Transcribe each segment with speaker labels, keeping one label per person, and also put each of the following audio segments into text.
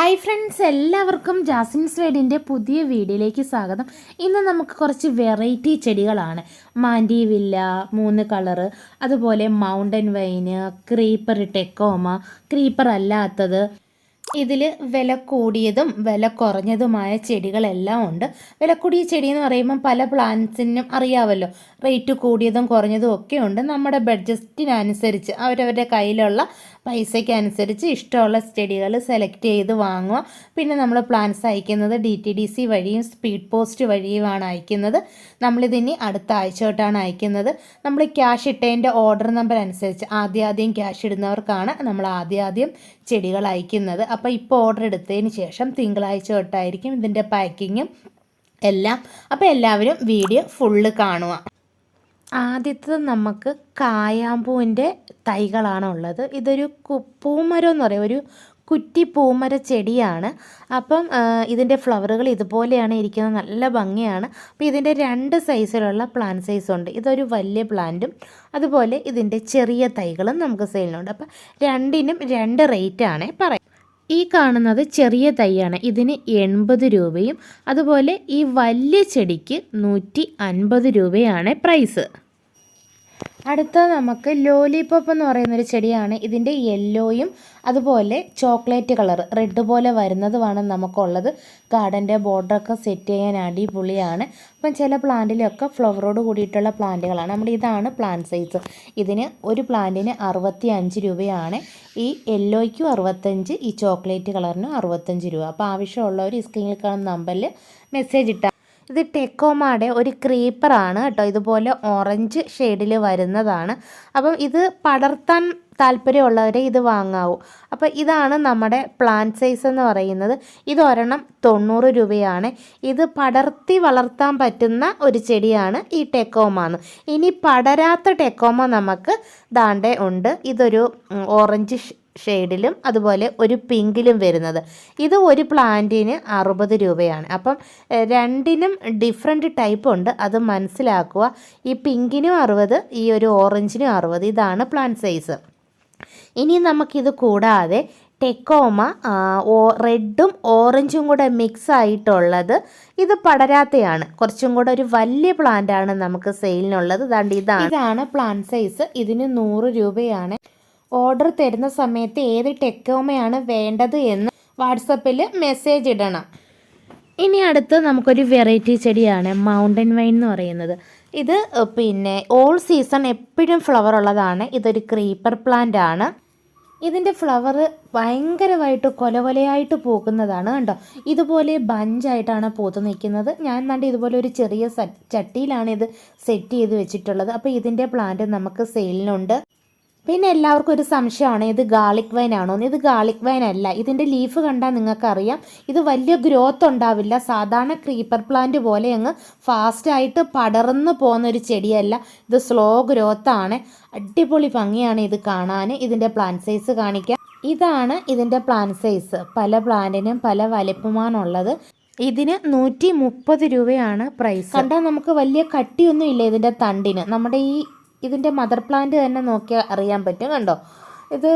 Speaker 1: Hi friends എല്ലാവർക്കും ജാസിൻസ് വേഡിന്റെ പുതിയ വീഡിയോയിലേക്ക് സ്വാഗതം. ഇന്ന് നമുക്ക് കുറച്ച് വെറൈറ്റി ചെടികളാണ്. മാൻഡി വില്ല മൂന്ന് കളറ് അതുപോലെ mountain vine creeper tecoma creeper അല്ലാത്തത്. ഇതിൽ വില കൂടിയതും വില കുറഞ്ഞതുമായ ചെടികളെല്ലാം ഉണ്ട്. വില കൂടിയ ചെടി എന്ന് പറയുമ്പം പല പ്ലാന്റ്സിനും അറിയാമല്ലോ റേറ്റ് കൂടിയതും കുറഞ്ഞതും ഒക്കെ ഉണ്ട്. നമ്മുടെ ബഡ്ജറ്റിനനുസരിച്ച് അവരവരുടെ കയ്യിലുള്ള പൈസയ്ക്ക് അനുസരിച്ച് ഇഷ്ടമുള്ള സ്റ്റഡികൾ സെലക്ട് ചെയ്ത് വാങ്ങുക. പിന്നെ നമ്മൾ പ്ലാൻസ് അയക്കുന്നത് ഡി ടി ഡി സി വഴിയും സ്പീഡ് പോസ്റ്റ് വഴിയുമാണ് അയക്കുന്നത്. നമ്മളിതിനി അടുത്ത ആഴ്ച തൊട്ടാണ് അയക്കുന്നത്. നമ്മൾ ക്യാഷ് ഇട്ടതിന്റെ ഓർഡർ നമ്പർ അനുസരിച്ച് ആദ്യം ആദ്യം ക്യാഷ് ഇടുന്നവർക്കാണ് നമ്മൾ ആദ്യം ചെടികൾ അയക്കുന്നത്. അപ്പോൾ ഇപ്പോൾ ഓർഡർ എടുത്തതിന് ശേഷം തിങ്കളാഴ്ച തൊട്ടായിരിക്കും ഇതിന്റെ പാക്കിങ്ങും എല്ലാം. അപ്പോൾ എല്ലാവരും വീഡിയോ ഫുള്ള് കാണുക. ആദ്യത്തത് നമുക്ക് കായാമ്പൂവിന്റെ തൈകളാണ് ഉള്ളത് ഇതൊരു പൂമരം എന്ന് പറയും ഒരു കുറ്റി പൂമര ചെടിയാണ്. അപ്പം ഇതിന്റെ ഫ്ലവറുകൾ ഇതുപോലെയാണ് ഇരിക്കുന്നത്. നല്ല ഭംഗിയാണ്. അപ്പോൾ ഇതിന്റെ രണ്ട് സൈസിലുള്ള പ്ലാൻ സൈസ് ഉണ്ട് ഇതൊരു വലിയ പ്ലാന്റും അതുപോലെ ഇതിന്റെ ചെറിയ തൈകളും നമുക്ക് സെയിലിനുണ്ട്. അപ്പം രണ്ടിനും രണ്ട് റേറ്റാണ് പറയാം ഈ കാണുന്നത് ചെറിയ തൈയാണ്. ഇതിന് എൺപത് രൂപയും അതുപോലെ ഈ വലിയ ചെടിക്ക് നൂറ്റി അൻപത് രൂപയാണ് പ്രൈസ്. അടുത്ത നമുക്ക് ലോലിപോപ്പ് എന്ന് പറയുന്നൊരു ചെടിയാണ്. ഇതിന്റെ യെല്ലോയും അതുപോലെ ചോക്ലേറ്റ് കളർ റെഡ് പോലെ വരുന്നതുമാണ് നമുക്കുള്ളത്. ഗാർഡന്റെ ബോർഡറൊക്കെ സെറ്റ് ചെയ്യാൻ അടിപൊളിയാണ്. അപ്പം ചില പ്ലാന്റിലൊക്കെ ഫ്ലവറോട് കൂടിയിട്ടുള്ള പ്ലാന്റുകളാണ് നമ്മുടെ ഇതാണ് പ്ലാന്റ് സൈസ് ഇതിന് ഒരു പ്ലാന്റിന് അറുപത്തി അഞ്ച് രൂപയാണ്. ഈ യെല്ലോയ്ക്കും അറുപത്തഞ്ച് ഈ ചോക്ലേറ്റ് കളറിനും അറുപത്തഞ്ച് രൂപ. അപ്പോൾ ആവശ്യമുള്ളവർ ഈ സ്ക്രീനിൽ കാണുന്ന നമ്പറിൽ മെസ്സേജ് ഇട്ടാൽ ഇത് ടെക്കോമാടെ ഒരു ക്രീപ്പറാണ് കേട്ടോ. ഇതുപോലെ ഓറഞ്ച് ഷെയ്ഡിൽ വരുന്നതാണ്. അപ്പം ഇത് പടർത്താൻ താല്പര്യമുള്ളവരെ ഇത് വാങ്ങാവൂ. അപ്പോൾ ഇതാണ് നമ്മുടെ പ്ലാന്റ് സൈസ് എന്ന് പറയുന്നത്. ഇത് ഒരെണ്ണം തൊണ്ണൂറ് രൂപയാണ്. ഇത് പടർത്തി വളർത്താൻ പറ്റുന്ന ഒരു ചെടിയാണ് ഈ ടെക്കോമാന്ന്. ഇനി പടരാത്ത ടെക്കോമ നമുക്ക് ദാണ്ടെ ഉണ്ട്. ഇതൊരു ഓറഞ്ച് ഷെയ്ഡിലും അതുപോലെ ഒരു പിങ്കിലും വരുന്നത്. ഇത് ഒരു പ്ലാന്റിന് അറുപത് രൂപയാണ്. അപ്പം രണ്ടിനും ഡിഫറെന്റ് ടൈപ്പ് ഉണ്ട്. അത് മനസ്സിലാക്കുക. ഈ പിങ്കിനും അറുപത് ഈ ഒരു ഓറഞ്ചിനും അറുപത്. ഇതാണ് പ്ലാന്റ് സൈസ്. ഇനി നമുക്കിത് കൂടാതെ ടെക്കോമ ഓ റെഡും ഓറഞ്ചും കൂടെ മിക്സ് ആയിട്ടുള്ളത് ഇത് പടരാത്തയാണ്. കുറച്ചും കൂടെ ഒരു വലിയ പ്ലാന്റ് ആണ് നമുക്ക് സെയിലിനുള്ളത്. ദാണ്ട് ഇതാണ് ഇതാണ് പ്ലാന്റ് സൈസ്. ഇതിന് നൂറ് രൂപയാണ്. ഓർഡർ തരുന്ന സമയത്ത് ഏത് ടെക്കോമയാണ് വേണ്ടത് എന്ന് വാട്സപ്പിൽ മെസ്സേജ് ഇടണം. ഇനി അടുത്ത് നമുക്കൊരു വെറൈറ്റി ചെടിയാണ് മൗണ്ടൻ വൈൻ എന്ന് പറയുന്നത്. ഇത് പിന്നെ ഓൾ സീസൺ എപ്പോഴും ഫ്ലവർ ഉള്ളതാണ്. ഇതൊരു ക്രീപ്പർ പ്ലാന്റ് ആണ്. ഇതിന്റെ ഫ്ലവർ ഭയങ്കരമായിട്ട് കൊല കൊലയായിട്ട് പൂക്കുന്നതാണ് കണ്ടോ? ഇതുപോലെ ബഞ്ചായിട്ടാണ് പൂത്ത് നിൽക്കുന്നത്. ഞാൻ കണ്ട് ഇതുപോലെ ഒരു ചെറിയ ചട്ടിയിലാണ് ഇത് സെറ്റ് ചെയ്ത് വെച്ചിട്ടുള്ളത്. അപ്പോൾ ഇതിന്റെ പ്ലാന്റ് നമുക്ക് സെയിലിനുണ്ട് പിന്നെ എല്ലാവർക്കും ഒരു സംശയമാണ് ഇത് ഗാർലിക് വൈൻ ആണോ? ഇത് ഗാർലിക് വൈൻ അല്ല. ഇതിന്റെ ലീഫ് കണ്ടാൽ നിങ്ങൾക്കറിയാം ഇത് വലിയ ഗ്രോത്ത് ഉണ്ടാവില്ല. സാധാരണ ക്രീപ്പർ പ്ലാന്റ് പോലെ അങ്ങ് ഫാസ്റ്റായിട്ട് പടർന്നു പോകുന്ന ഒരു ചെടിയല്ല. ഇത് സ്ലോ ഗ്രോത്ത് ആണ്. അടിപൊളി ഭംഗിയാണ് ഇത് കാണാൻ. ഇതിന്റെ പ്ലാന്റ് സൈസ് കാണിക്കാം. ഇതാണ് ഇതിന്റെ പ്ലാന്റ് സൈസ് പല പ്ലാന്റിനും പല വലിപ്പമാണുള്ളത്. ഇതിന് നൂറ്റി മുപ്പത് രൂപയാണ് പ്രൈസ് കണ്ടാൽ നമുക്ക് വലിയ കട്ടിയൊന്നും ഇല്ല ഇതിന്റെ തണ്ടിന്. നമ്മുടെ ഈ ഇതിന്റെ മദർ പ്ലാന്റ് തന്നെ നോക്കിയാൽ അറിയാൻ പറ്റും കണ്ടോ? ഇത്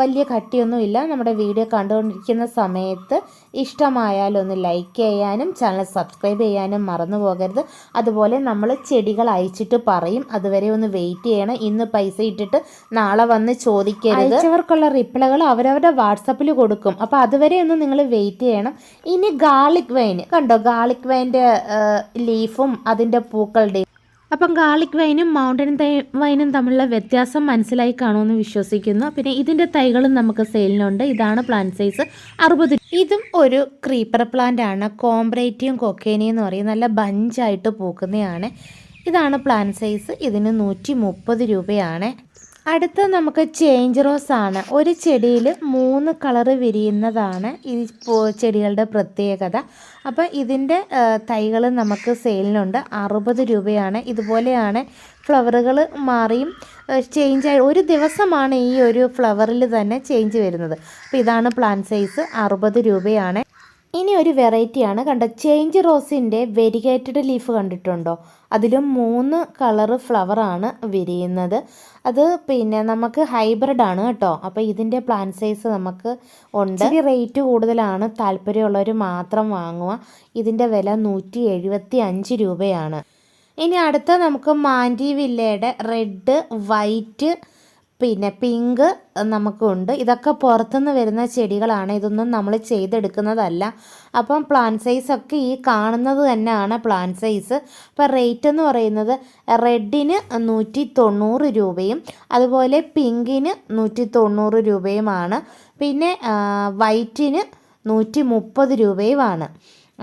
Speaker 1: വലിയ കട്ടിയൊന്നുമില്ല. നമ്മുടെ വീഡിയോ കണ്ടുകൊണ്ടിരിക്കുന്ന സമയത്ത് ഇഷ്ടമായാലൊന്ന് ലൈക്ക് ചെയ്യാനും ചാനൽ സബ്സ്ക്രൈബ് ചെയ്യാനും മറന്നു പോകരുത്. അതുപോലെ നമ്മൾ ചെടികൾ അയച്ചിട്ട് പറയും. അതുവരെ ഒന്ന് വെയിറ്റ് ചെയ്യണം. ഇന്ന് പൈസ ഇട്ടിട്ട് നാളെ വന്ന് ചോദിക്കരുത്. അയച്ചവർക്കുള്ള റിപ്ലൈകൾ അവരവരുടെ വാട്സപ്പിൽ കൊടുക്കും. അപ്പോൾ അതുവരെ ഒന്ന് നിങ്ങൾ വെയിറ്റ് ചെയ്യണം. ഇനി ഗാർലിക് വൈൻ കണ്ടോ? ഗാർലിക് വൈന്റെ ലീഫും അതിന്റെ പൂക്കളുടെയും അപ്പം ഗാർലിക് വൈനും മൗണ്ടൻ തൈ വൈനും തമ്മിലുള്ള വ്യത്യാസം മനസ്സിലായി കാണുമെന്ന് വിശ്വസിക്കുന്നു. പിന്നെ ഇതിന്റെ തൈകളും നമുക്ക് സെയിലിനുണ്ട് ഇതാണ് പ്ലാന്റ് സൈസ് അറുപത് ഇതും ഒരു ക്രീപ്പർ പ്ലാന്റ് ആണ്. കോംബ്രേറ്റിയും കൊക്കേനിയും എന്ന് പറയും. നല്ല ബഞ്ചായിട്ട് പൂക്കുന്നതാണ്. ഇതാണ് പ്ലാന്റ് സൈസ് ഇതിന് നൂറ്റി മുപ്പത് രൂപയാണ്. അടുത്ത നമുക്ക് ചേഞ്ച് റോസ് ആണ്. ഒരു ചെടിയിൽ മൂന്ന് കളറ് വിരിയുന്നതാണ് ഈ ചെടികളുടെ പ്രത്യേകത. അപ്പോൾ ഇതിന്റെ തൈകൾ നമുക്ക് സെയിലിനുണ്ട് അറുപത് രൂപയാണ്. ഇതുപോലെയാണ് ഫ്ലവറുകൾ മാറിയും ചേഞ്ച് ആയി. ഒരു ദിവസമാണ് ഈ ഒരു ഫ്ലവറിൽ തന്നെ ചേഞ്ച് വരുന്നത്. അപ്പോൾ ഇതാണ് പ്ലാന്റ് സൈസ് അറുപത് രൂപയാണ്. ഇനി ഒരു വെറൈറ്റിയാണ് കണ്ടോ? ചേഞ്ച് റോസിന്റെ വെരിഗേറ്റഡ് ലീഫ് കണ്ടിട്ടുണ്ടോ? അതിലും മൂന്ന് കളറ് ഫ്ലവറാണ് വിരിയുന്നത്. അത് പിന്നെ നമുക്ക് ഹൈബ്രിഡ് ആണ് കേട്ടോ. അപ്പോൾ ഇതിന്റെ പ്ലാൻ സൈസ് നമുക്ക് ഉണ്ട്. ഇച്ചിരി റേറ്റ് കൂടുതലാണ്. താല്പര്യമുള്ളവർ മാത്രം വാങ്ങുക. ഇതിന്റെ വില നൂറ്റി എഴുപത്തി അഞ്ച് രൂപയാണ്. ഇനി അടുത്ത നമുക്ക് മാൻഡി വില്ലയുടെ റെഡ് വൈറ്റ് പിന്നെ പിങ്ക് നമുക്കുണ്ട്. ഇതൊക്കെ പുറത്തുനിന്ന് വരുന്ന ചെടികളാണ്. ഇതൊന്നും നമ്മൾ ചെയ്തെടുക്കുന്നതല്ല. അപ്പം പ്ലാൻ സൈസ് ഒക്കെ ഈ കാണുന്നത് തന്നെയാണ് പ്ലാൻ സൈസ് അപ്പോൾ റേറ്റ് എന്ന് പറയുന്നത് റെഡിന് നൂറ്റി തൊണ്ണൂറ് രൂപയും അതുപോലെ പിങ്കിന് നൂറ്റി തൊണ്ണൂറ് രൂപയുമാണ്. പിന്നെ വൈറ്റിന് നൂറ്റി മുപ്പത് രൂപയുമാണ്.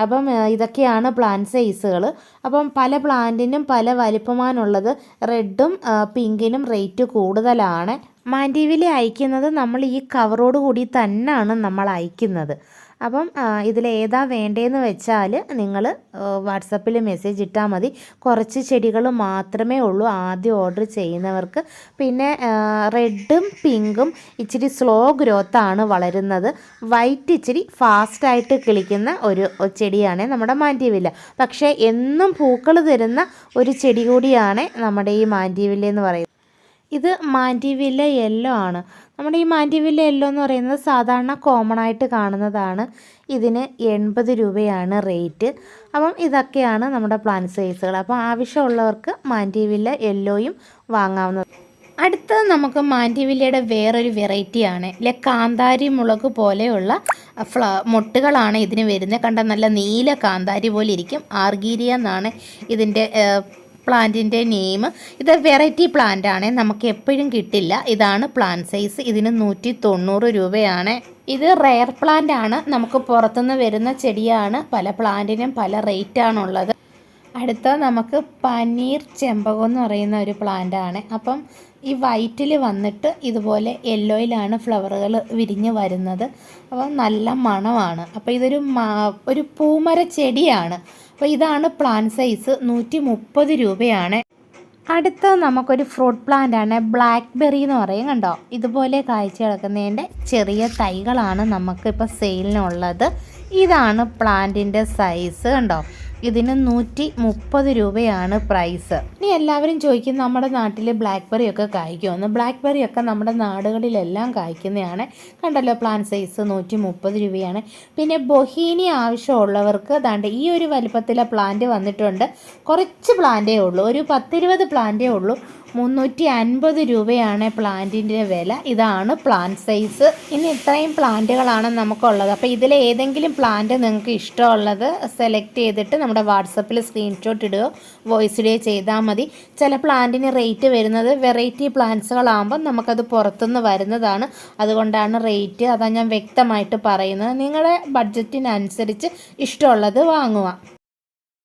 Speaker 1: അപ്പം ഇതൊക്കെയാണ് പ്ലാന്റ് സൈസുകൾ അപ്പം പല പ്ലാന്റിനും പല വലിപ്പമാണുള്ളത്. റെഡും പിങ്കിനും റേറ്റ് കൂടുതലാണ്. മാൻഡീവിലെ അയക്കുന്നത് നമ്മൾ ഈ കവറോട് കൂടി തന്നെയാണ് നമ്മൾ അയക്കുന്നത്. അപ്പം ഇതിൽ ഏതാ വേണ്ടതെന്ന് വെച്ചാൽ നിങ്ങൾ വാട്സപ്പിൽ മെസ്സേജ് ഇട്ടാൽ മതി. കുറച്ച് ചെടികൾ മാത്രമേ ഉള്ളൂ ആദ്യം ഓർഡർ ചെയ്യുന്നവർക്ക്. പിന്നെ റെഡും പിങ്കും ഇച്ചിരി സ്ലോ ഗ്രോത്താണ് വളരുന്നത്. വൈറ്റ് ഇച്ചിരി ഫാസ്റ്റായിട്ട് കിളിക്കുന്ന ഒരു ചെടിയാണ് നമ്മുടെ മാൻഡ്യവില്ല. പക്ഷേ എന്നും പൂക്കൾ തരുന്ന ഒരു ചെടി കൂടിയാണ് നമ്മുടെ ഈ മാൻഡീവില്ല എന്ന് പറയുന്നത്. ഇത് മാന്റിവില്ല യെല്ലോ ആണ്. നമ്മുടെ ഈ മാന്റിവില്ല യെല്ലോ എന്ന് പറയുന്നത് സാധാരണ കോമൺ ആയിട്ട് കാണുന്നതാണ്. ഇതിന് എൺപത് രൂപയാണ് റേറ്റ് അപ്പം ഇതൊക്കെയാണ് നമ്മുടെ പ്ലാന്റ് സൈസുകൾ അപ്പം ആവശ്യമുള്ളവർക്ക് മാന്റിവില്ല യെല്ലോയും വാങ്ങാവുന്നത്. അടുത്തത് നമുക്ക് മാന്റിവില്ലയുടെ വേറൊരു വെറൈറ്റിയാണ് ഇല്ല കാന്താരി മുളക് പോലെയുള്ള ഫ്ല മൊട്ടുകളാണ് ഇതിന് വരുന്നത്. കണ്ട നല്ല നീല കാന്താരി പോലെ ഇരിക്കും. ആർഗീരിയ എന്നാണ് ഇതിന്റെ പ്ലാന്റിന്റെ നെയിം. ഇത് വെറൈറ്റി പ്ലാന്റ് ആണ്. നമുക്ക് എപ്പോഴും കിട്ടില്ല. ഇതാണ് പ്ലാന്റ് സൈസ് ഇതിന് നൂറ്റി തൊണ്ണൂറ് രൂപയാണ്. ഇത് റെയർ പ്ലാന്റ് ആണ്. നമുക്ക് പുറത്തുനിന്ന് വരുന്ന ചെടിയാണ്. പല പ്ലാന്റിനും പല റേറ്റാണുള്ളത് അടുത്ത നമുക്ക് പനീർ ചെമ്പകം എന്ന് പറയുന്ന ഒരു പ്ലാന്റ് ആണ്. അപ്പം ഈ വൈറ്റിൽ വന്നിട്ട് ഇതുപോലെ യെല്ലോയിലാണ് ഫ്ലവറുകൾ വിരിഞ്ഞ് വരുന്നത്. അപ്പം നല്ല മണമാണ്. അപ്പോൾ ഇതൊരു ഒരു പൂമര ചെടിയാണ്. അപ്പോൾ ഇതാണ് പ്ലാൻ സൈസ് നൂറ്റി മുപ്പത് രൂപയാണ്. അടുത്ത നമുക്കൊരു ഫ്രൂട്ട് പ്ലാന്റ് ആണ് ബ്ലാക്ക് ബെറി എന്ന് പറയും കണ്ടോ? ഇതുപോലെ കാഴ്ച കിടക്കുന്നതിന്റെ ചെറിയ തൈകളാണ് നമുക്കിപ്പോൾ സെയിലിനുള്ളത് ഇതാണ് പ്ലാന്റിന്റെ സൈസ് കണ്ടോ? ഇതിന് നൂറ്റി മുപ്പത് രൂപയാണ് പ്രൈസ്. ഇനി എല്ലാവരും ചോദിക്കും നമ്മുടെ നാട്ടിൽ ബ്ലാക്ക് ബെറി ഒക്കെ കായ്ക്കുമെന്ന്. ബ്ലാക്ക് ബെറി ഒക്കെ നമ്മുടെ നാടുകളിലെല്ലാം കായ്ക്കുന്നതാണ്. കണ്ടല്ലോ പ്ലാൻ സൈസ് നൂറ്റി മുപ്പത് രൂപയാണ്. പിന്നെ ബൊഹീനി ആവശ്യമുള്ളവർക്ക് ദാണ്ട് ഈ ഒരു വലിപ്പത്തിലെ പ്ലാന്റ് വന്നിട്ടുണ്ട്. കുറച്ച് പ്ലാന്റേ ഉള്ളൂ. ഒരു പത്തിരുപത് പ്ലാന്റേ ഉള്ളൂ. മുന്നൂറ്റി അൻപത് രൂപയാണ് പ്ലാന്റിന്റെ വില. ഇതാണ് പ്ലാന്റ് സൈസ്. ഇനി ഇത്രയും പ്ലാന്റുകളാണ് നമുക്കുള്ളത്. അപ്പോൾ ഇതിൽ ഏതെങ്കിലും പ്ലാന്റ് നിങ്ങൾക്ക് ഇഷ്ടമുള്ളത് സെലക്ട് ചെയ്തിട്ട് നമ്മുടെ വാട്സപ്പിൽ സ്ക്രീൻഷോട്ട് ഇടുകയോ വോയിസ് ഇടുകയോ ചെയ്താൽ മതി. ചില പ്ലാന്റിന് റേറ്റ് വരുന്നത് വെറൈറ്റി പ്ലാന്റ്സുകളാകുമ്പോൾ നമുക്കത് പുറത്തുനിന്ന് വരുന്നതാണ്. അതുകൊണ്ടാണ് റേറ്റ് അതാ ഞാൻ വ്യക്തമായിട്ട് പറയുന്നത്. നിങ്ങളുടെ ബഡ്ജറ്റിനനുസരിച്ച് ഇഷ്ടമുള്ളത് വാങ്ങുക.